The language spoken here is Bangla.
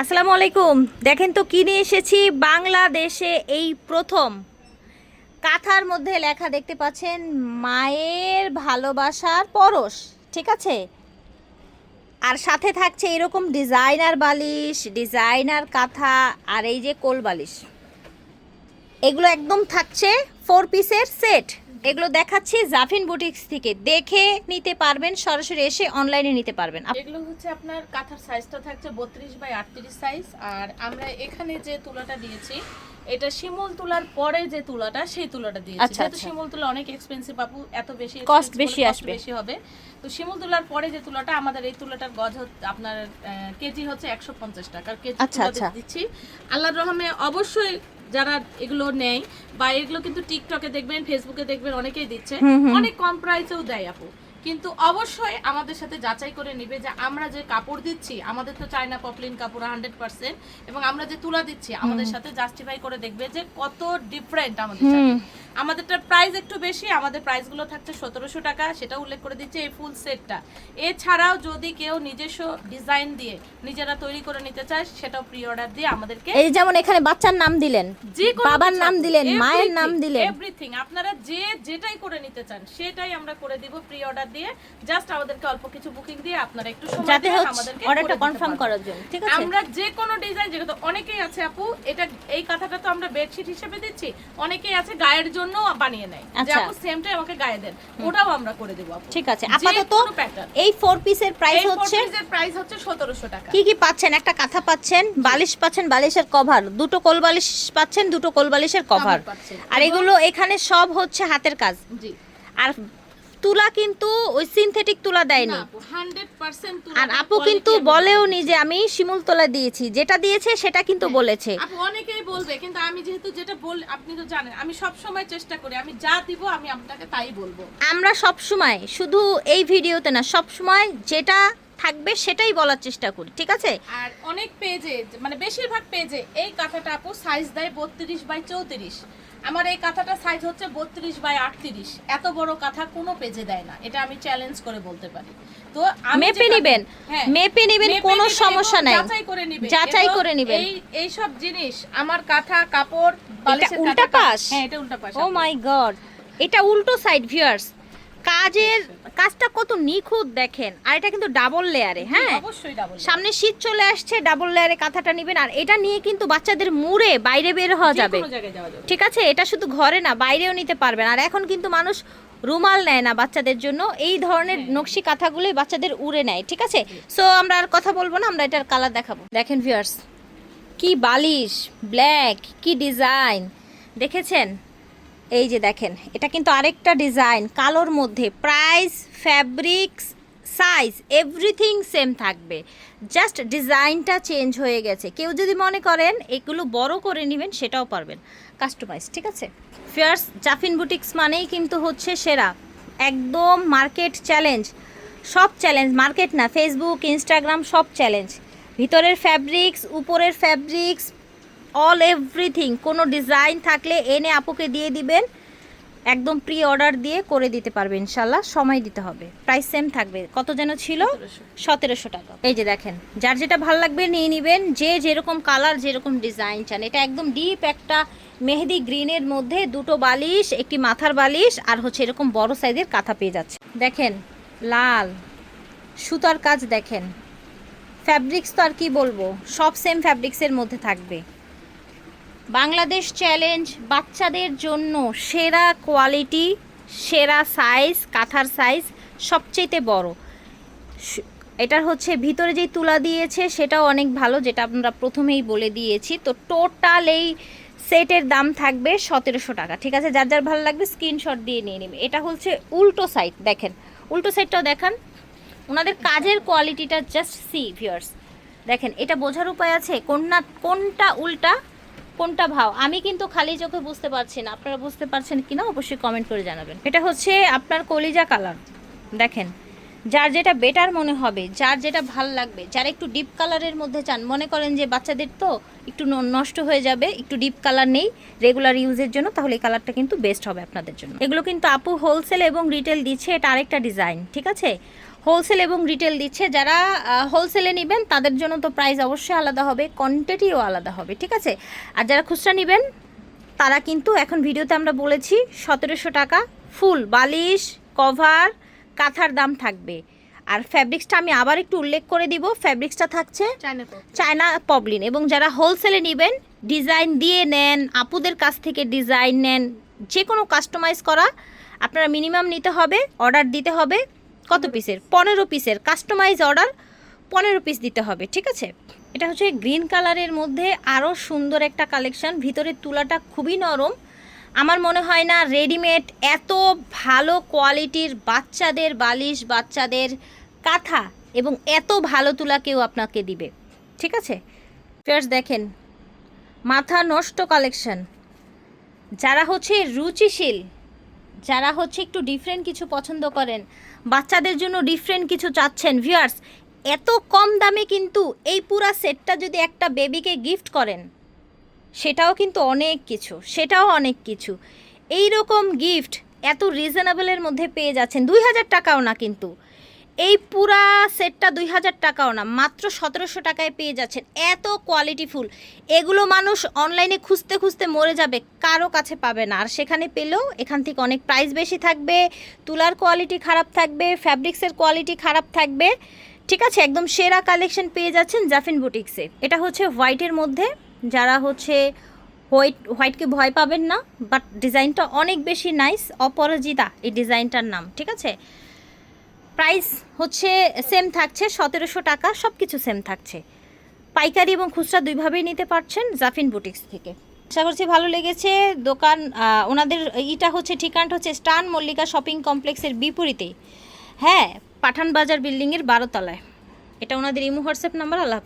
আসসালামু আলাইকুম। দেখেন তো কিনে এসেছি? বাংলাদেশে এই প্রথম কাঁথার মধ্যে লেখা দেখতে পাচ্ছেন, মায়ের ভালোবাসার পরশ। ঠিক আছে? আর সাথে থাকছে এরকম ডিজাইনার বালিশ, ডিজাইনার কাঁথা আর এই যে কোল বালিশ। এগুলো একদম থাকছে ফোর পিসের সেট এগুলো দেখাচ্ছি জাফিন বুটিক্স থেকে দেখে নিতে পারবেন সরাসরি এসে অনলাইনে নিতে পারবেন এগুলো হচ্ছে আপনার কাঁথার সাইজটা থাকছে বত্রিশ বাই আটত্রিশ সাইজ আর আমরা এখানে যে তুলাটা দিয়েছি এটা শিমুল তুলার পরে যে তুলাটা সেই তুলাটা দিয়েছি আচ্ছা, যেহেতু আচ্ছা। শিমুল তুলা অনেক এক্সপেন্সিভ আপু এত বেশি কস্ট বেশি আসবে। বেশি হবে তো শিমুল তুলার পরে যে তুলাটা আমাদের এই তুলাটার গজ হচ্ছে আপনার কেজি হচ্ছে একশো পঞ্চাশ টাকা কেজি আচ্ছা। দিচ্ছি আল্লাহর রহমে অবশ্যই যারা এগুলো নেয় বা এগুলো কিন্তু টিকটকে দেখবেন ফেসবুকে দেখবেন অনেকেই দিচ্ছে। অনেক কম প্রাইসেও দেয় আপু কিন্তু অবশ্যই আমাদের সাথে যাচাই করে নিবে যে আমরা যে কাপড় দিচ্ছি আমাদের তো চায়না পপলিন কাপড় হান্ড্রেড পার্সেন্ট এবং আমরা যে তুলা দিচ্ছি আমাদের সাথে জাস্টিফাই করে দেখবে যে কত ডিফারেন্ট আমাদের। আমাদেরটার প্রাইস একটু বেশি আমাদের প্রাইসগুলো থাকছে সতেরোশো টাকা সেটা উল্লেখ করে দিচ্ছে এই ফুল সেটটা এছাড়াও যদি কেউ নিজস্ব ডিজাইন দিয়ে নিজেরা তৈরি করে নিতে চায় সেটাও প্রি অর্ডার দিয়ে আমাদেরকে এই যেমন এখানে বাচ্চার নাম দিলেন বাবার নাম দিলেন, মায়ের নাম দিলেন। everything আপনারা যে যেটাই করে নিতে চান সেটাই আমরা করে দিব প্রি অর্ডার দিয়ে। জাস্ট আমাদেরকে অল্প কিছু বুকিং দিয়ে আপনারা একটু সময় হচ্ছে আমাদেরকে অর্ডারটা কনফার্ম করার জন্য ঠিক আছে? আমরা যে কোনো ডিজাইন যেহেতু অনেকেই আছে আপু এটা এই কথাটা তো আমরা বেডশিট হিসেবে দিচ্ছি অনেকেই আছে গায়ের জন্য বানিয়ে নেয়। যে আচ্ছা। আপু সেমটাই আমাকে গায়ে দেন। ওটাও আমরা করে দেব আপু। ঠিক আছে। আপাতত এই ফোর পিসের প্রাইস এই হচ্ছে প্রাইস হচ্ছে সতেরোশো টাকা। কি কি পাচ্ছেন? একটা কাঁথা পাচ্ছেন বালিশ পাচ্ছেন বালিশের কভার দুটো কোল বালিশ পাচ্ছেন দুটো কোল বালিশের কভার আর এগুলো এখানে সব হচ্ছে হাতের কাজ। জি। আর তুলা কিন্তু ওই সিনথেটিক তুলা দেয়নি। আপু 100% আর আপু কিন্তু বলেও নি যে আমি শিমুল তোলা দিয়েছি যেটা দিয়েছে সেটা কিন্তু বলেছে। আপু অনেকেই বলবে কিন্তু আমি যেহেতু যেটা বল আপনি তো জানেন আমি সব সময় চেষ্টা করি আমি যা দিব আমি আপনাকে তাই বলব। আমরা সব সময় শুধু এই ভিডিওতে না সব সময় যেটা থাকবে সেটাই বলার চেষ্টা করি ঠিক আছে? আর অনেক পেজে মানে বেশিরভাগ পেজে এই কাঁথাটা আপু সাইজ দেয় বত্রিশ বাই চৌত্রিশ। আমার এই কাঁথাটা সাইজ হচ্ছে বত্রিশ বাই আটত্রিশ। এত বড় কাঁথা কোনো পেজে দেয় না। এটা আমি চ্যালেঞ্জ করে বলতে পারি। তো মেপে নেবেন। হ্যাঁ, মেপে নিবেন কোনো সমস্যা নাই। যাচাই করে নিবেন। যাচাই করে নেবেন। এই এই সব জিনিস আমার কাঁথা কাপড় বালিশের উল্টা পাশ? হ্যাঁ এটা উল্টা পাশ ও মাই গড এটা উল্টো সাইড ভিউয়ার্স কাজের কাজটা কত নিখুঁত দেখেন। আর এটা কিন্তু ডাবল লেয়ারে হ্যাঁ? সামনে শীত চলে আসছে ডাবল লেয়ারে কাঁথাটা নেবেন। আর এটা নিয়ে কিন্তু বাচ্চাদের মুড়ে বাইরে বের হওয়া যাবে। ঠিক আছে? এটা শুধু ঘরে না বাইরেও নিতে পারবেন। আর এখন কিন্তু মানুষ রুমাল নেয় না বাচ্চাদের জন্য। এই ধরনের হ্যাঁ। নকশি কাঁথাগুলোই বাচ্চাদের উড়ে নেয় ঠিক আছে? সো আমরা আর কথা বলব না আমরা এটার কালার দেখাবো। দেখেন ভিউয়ার্স কি বালিশ ব্ল্যাক কি ডিজাইন দেখেছেন? এই যে দেখেন, এটা কিন্তু আরেকটা ডিজাইন, কালোর মধ্যে price fabrics size everything same থাকবে। জাস্ট ডিজাইনটা চেঞ্জ হয়ে গেছে। কেউ যদি মনে করেন এগুলো বড় করে নেবেন, সেটাও পারবেন। কাস্টমাইজ ঠিক আছে? ফিয়ার্স জাফিন বুটিক্স মানেই কিন্তু হচ্ছে সেরা। একদম মার্কেট চ্যালেঞ্জ সব চ্যালেঞ্জ মার্কেট না ফেসবুক ইনস্টাগ্রাম সব চ্যালেঞ্জ ভিতরের ফ্যাব্রিক্স উপরের ফ্যাব্রিক্স অল এভরিথিং। কোনো ডিজাইন থাকলে এনে আপুকে দিয়ে দিবেন। একদম প্রি অর্ডার দিয়ে করে দিতে পারবে ইনশাল্লাহ। সময় দিতে হবে। প্রাইস সেম থাকবে। কত যেন ছিল? সতেরোশো। টাকা। এই যে দেখেন যার যেটা ভালো লাগবে নিয়ে নেবেন। যে যেরকম কালার যেরকম ডিজাইন চান। এটা একদম ডিপ একটা মেহেদি গ্রিনের মধ্যে দুটো বালিশ একটি মাথার বালিশ আর হচ্ছে এরকম বড় সাইজের কাঁথা পেয়ে যাচ্ছে। দেখেন লাল। সুতার কাজ দেখেন। ফ্যাব্রিক্স তো আর কি বলব? সব সেম ফ্যাব্রিক্সের মধ্যে থাকবে। বাংলাদেশ চ্যালেঞ্জ, বাচ্চাদের জন্য সেরা কোয়ালিটি, সেরা সাইজ, কাঁথার সাইজ সবচেয়ে বড়। এটার হচ্ছে ভিতরে যেই তুলা দিয়েছে সেটাও অনেক ভালো, যেটা আমরা প্রথমেই বলে দিয়েছি। তো টোটাল এই সেটের দাম থাকবে সতেরোশো টাকা। ঠিক আছে, যার যার ভালো লাগবে স্ক্রিনশট দিয়ে নিয়ে নেবে। এটা হচ্ছে উল্টো সাইড, দেখেন। উল্টো সাইডটাও দেখান। ওনাদের কাজের কোয়ালিটিটা জাস্ট সি ভিউয়ার্স দেখেন, এটা বোঝার উপায় আছে, কোনটা কোনটা উল্টা কোনটা ভাও? আমি কিন্তু খালি চোখে বুঝতে পারছি না। আপনারা বুঝতে পারছেন কিনা অবশ্যই কমেন্ট করে জানাবেন। এটা হচ্ছে আপনার কলিজা কালার দেখেন, যার যেটা বেটার মনে হবে, যার যেটা ভালো লাগবে, যারা একটু ডিপ কালারের মধ্যে চান, মনে করেন যে বাচ্চাদের তো একটু ন- নষ্ট হয়ে যাবে, একটু ডিপ কালার নেই রেগুলার ইউজের জন্য, তাহলে এই কালারটা কিন্তু বেস্ট হবে আপনাদের জন্য। এগুলো কিন্তু আপু হোলসেল এবং রিটেল দিচ্ছে, এটা আরেকটা ডিজাইন ঠিক আছে? হোলসেল এবং রিটেল দিচ্ছে। যারা হোলসেলে নেবেন তাদের জন্য তো প্রাইস অবশ্যই আলাদা হবে কোয়ান্টিটিও আলাদা হবে ঠিক আছে? আর যারা খুচরা নেবেন তারা কিন্তু এখন ভিডিওতে আমরা বলেছি সতেরোশো টাকা ফুল বালিশ কভার কাঁথার দাম থাকবে। আর ফ্যাব্রিক্সটা আমি আবার একটু উল্লেখ করে দিব ফ্যাব্রিক্সটা থাকছে চায়না পবলিন এবং যারা হোলসেলে নেবেন ডিজাইন দিয়ে নেন আপুদের কাছ থেকে ডিজাইন নেন যে কোনো কাস্টমাইজ করা আপনারা মিনিমাম নিতে হবে অর্ডার দিতে হবে কত পিসের পনেরো পিসের কাস্টমাইজ অর্ডার পনেরো পিস দিতে হবে, ঠিক আছে? এটা হচ্ছে গ্রিন কালারের মধ্যে আরও সুন্দর একটা কালেকশন ভিতরের তুলাটা খুবই নরম। আমার মনে হয় না রেডিমেড এত ভালো কোয়ালিটির বাচ্চাদের বালিশ, বাচ্চাদের কাঁথা এবং এত ভালো তুলা কেউ আপনাকে দিবে, ঠিক আছে? ফেয়ার্স দেখেন, মাথা নষ্ট কালেকশন যারা হচ্ছে রুচিশীল যারা হচ্ছে একটু ডিফারেন্ট কিছু পছন্দ করেন, বাচ্চাদের জন্য ডিফারেন্ট কিছু চাচ্ছেন ভিউয়ার্স এত কম দামে কিন্তু এই পুরা সেটটা যদি একটা বেবিকে গিফট করেন, সেটাও কিন্তু অনেক কিছু, সেটাও অনেক কিছু। এই রকম গিফট এত রিজনেবলের মধ্যে পেয়ে যাচ্ছেন, দুই হাজার টাকাও না কিন্তু। এই পুরা সেটটা দুই হাজার টাকাও না, মাত্র সতেরোশো টাকায় পেয়ে যাচ্ছেন। এত কোয়ালিটি ফুল। এগুলো মানুষ অনলাইনে খুঁজতে খুঁজতে মরে যাবে, কারও কাছে পাবে না। আর সেখানে পেলেও এখান থেকে অনেক প্রাইস বেশি থাকবে, তুলার কোয়ালিটি খারাপ থাকবে ফ্যাব্রিক্সের কোয়ালিটি খারাপ থাকবে। ঠিক আছে, একদম সেরা কালেকশন পেয়ে যাচ্ছেন জাফিন বুটিক্সে এটা হচ্ছে হোয়াইটের মধ্যে, যারা হচ্ছে হোয়াইট হোয়াইটকে ভয় পাবেন না বাট ডিজাইনটা অনেক বেশি নাইস অপরাজিতা এই ডিজাইনটার নাম, ঠিক আছে? প্রাইস হচ্ছে সেম থাকছে, সতেরোশো টাকা সব কিছু সেম থাকছে। পাইকারি এবং খুচরা দুইভাবেই নিতে পারছেন জাফিন বুটিক্স থেকে। আশা করছি ভালো লেগেছে দোকান ওনাদের ইটা হচ্ছে, ঠিকানাটা হচ্ছে স্টান মল্লিকা শপিং কমপ্লেক্সের বিপরীতে। হ্যাঁ পাঠান বাজার বিল্ডিংয়ের বারোতলায়। এটা ওনাদের ইমো, হোয়াটসঅ্যাপ নাম্বার, আল্লাহ।